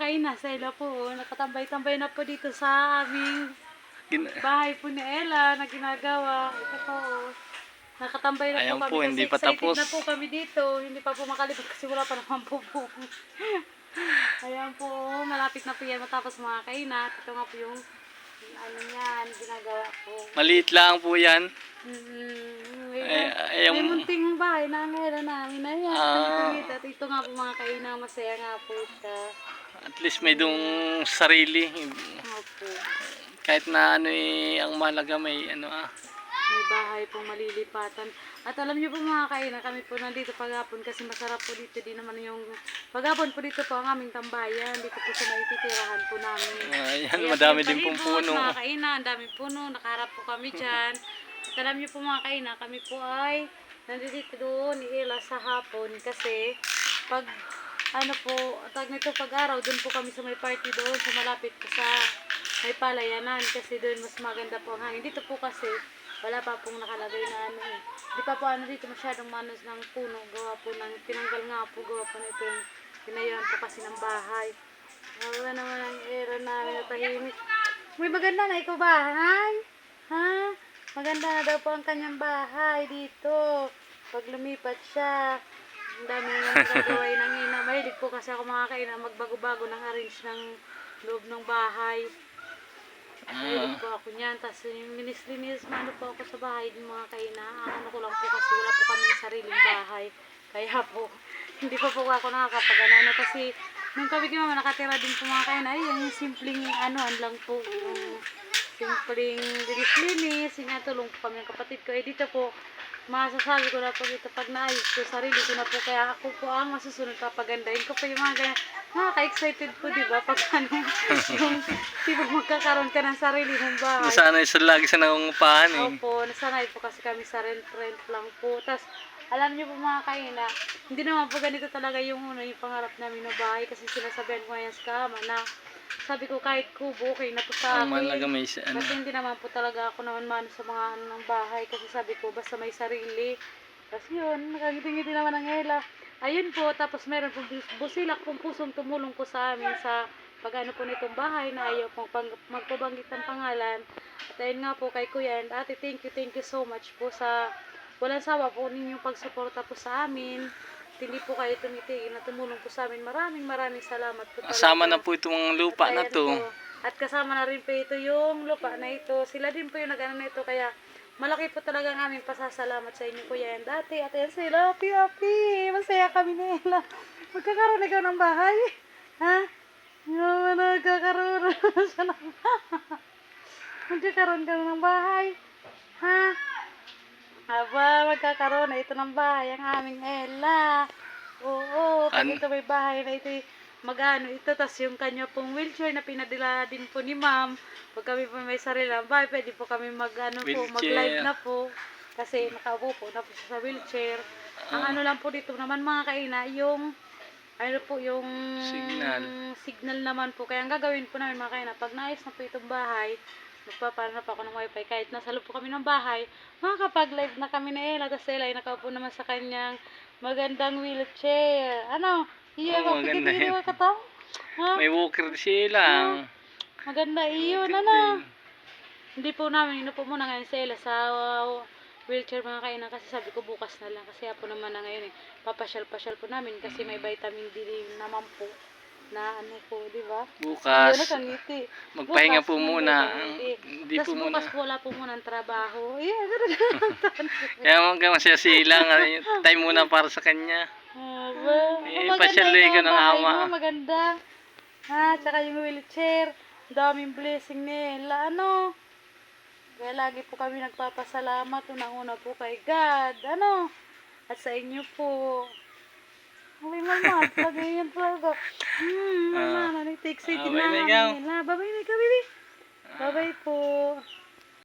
Kain na, sa Ella po. Nakatambay-tambay na po dito sa aming bahay po ni Ella na ginagawa. Ito po. Nakatambay na Ayan po kami po, kasi hindi pa excited tapos. na po kami dito. Hindi pa po makalipad kasi wala pa naman po po. Ayan po, malapit na po yan matapos mga kainat. Ito nga po yung ano yan, ginagawa po. Maliit lang po yan. Mm-hmm. Eh, may yung, munting bahay na ngayon namin na yan. Ah. At ito nga po mga kainang masaya nga po siya. at least may dong sarili. Opo. Kahit na ano eh, ang mahalaga may ano ah. May bahay pong malilipatan. At alam niyo po mga kainan, kami po nandito paghapon kasi masarap po dito din naman yung paghapon po dito po ang aming tambayan. Dito po sa may titirahan po namin. Ayan, Ayan madami din pong puno. Mga kainan, ang daming puno. Nakaharap po kami dyan. At alam niyo po mga kainan, kami po ay nandito doon ni Ella sa hapon kasi pag ano po, tag nito pag araw, doon po kami sa may party doon sa malapit po sa may palayanan kasi doon mas maganda po ang hangin. Dito po kasi wala pa pong nakalagay na ano eh. Di pa po ano dito masyadong manos ng puno. Gawa po ng tinanggal nga po. Gawa po nito yung tinayuan po kasi ng bahay. Wala naman ang era namin na tahimik. May maganda na ikaw bahay. Ha? Maganda na daw po ang kanyang bahay dito. Pag lumipat siya. Ang dami na nagagaway ng ina. Mahilig po kasi ako mga kaina magbago-bago ng arrange ng loob ng bahay. Mahilig po ako niyan. Tapos yung linis-linis, ano po ako sa bahay ng mga kaina. Ang ano ko lang po kasi wala po kami sariling bahay. Kaya po, hindi pa po ako nakakapag ano kasi nung kami kaya nakatira din po mga kaina, ay yung simpleng ano lang po, yung simpleng linis-linis, yung tulong po kami ng kapatid ko. Eh dito po, masasabi ko na po dito pag naayos ko, sarili ko na po, kaya ako po ang masusunod papagandahin ko po yung mga ganyan. Nakaka-excited po, di ba? Pag ano, yung sino magkakaroon ka ng sarili mong bahay. Nasanay sa lagi sa nangungupahan eh. Opo, nasanay po kasi kami sa rent-rent lang po. Tapos, alam niyo po mga kaina, hindi naman po ganito talaga yung, ano, yung pangarap namin na bahay kasi sinasabihan ko ngayon sa kama na sabi ko kahit kubo, okay na po sa Ang akin. may sa- ano. Kasi hindi naman po talaga ako naman mano sa mga ano ng bahay kasi sabi ko basta may sarili. Tapos yun, nakangiti-ngiti naman ang hela. Ayun po, tapos meron po bus- busilak pong pusong tumulong po sa amin sa pag-ano po nitong bahay na ayaw pong pang, magpabanggit ng pangalan. At ayun nga po kay Kuya and Ate, thank you, thank you so much po sa walang sawa po ninyong pagsuporta po sa amin. Hindi po kayo tumitigil na tumulong po sa amin. Maraming maraming salamat po talaga. Kasama na po itong lupa na Ayan to. po. At kasama na rin po ito yung lupa na ito. Sila din po yung nag-ano na ito. Kaya malaki po talaga ang aming pasasalamat sa inyo kuya and dati. At ayan sila, happy happy. Masaya kami nila. Magkakaroon ikaw ng bahay. Ha? Yung nagkakaroon siya ng Magkakaroon ka ng bahay. Ha? Aba, magkakaroon na ito ng bahay ang aming Ella. Oo, pag An- ito may bahay na ito, magano ito, tas yung kanya pong wheelchair na pinadala din po ni ma'am. Pag kami po may sarili ng bahay, pwede po kami mag, ano po, Wheelchair. mag-live na po. Kasi nakaupo po na po siya sa wheelchair. Ang ano lang po dito naman mga kaina, yung ano po yung Signal. signal naman po. Kaya ang gagawin po namin mga kaina, pag naayos na po itong bahay, magpapahanap ako ng wifi kahit nasa loob po kami ng bahay, makakapag-live na kami na Ella. Tapos Ella ay nakaupo naman sa kanyang magandang wheelchair. Ano? Iyo, Oo, maganda yun. ka to? Ha? May walker sila. Maganda iyon, ano? Hindi po namin, ino po muna ngayon sa Ella sa uh, wheelchair mga kainan kasi sabi ko bukas na lang kasi po naman na ngayon eh. Papasyal-pasyal po namin kasi may vitamin D naman po na ano po, di ba? Bukas. Ayun, nakangiti. Magpahinga Bukas, po muna. Hindi po Tapos muna. bukas wala po muna ng trabaho. Yeah. Kaya hanggang masaya silang. Time muna para sa kanya. Eh, maganda pasyalay yung ka ng ama. mo, Maganda. Ha, tsaka yung wheelchair. Daming blessing nila. Ano? Kaya lagi po kami nagpapasalamat. Unang-una po kay God. Ano? At sa inyo po. Uy, mama. Mama. Ah. Ah, na ikaw. nila. Na ikaw, baby. Babay po.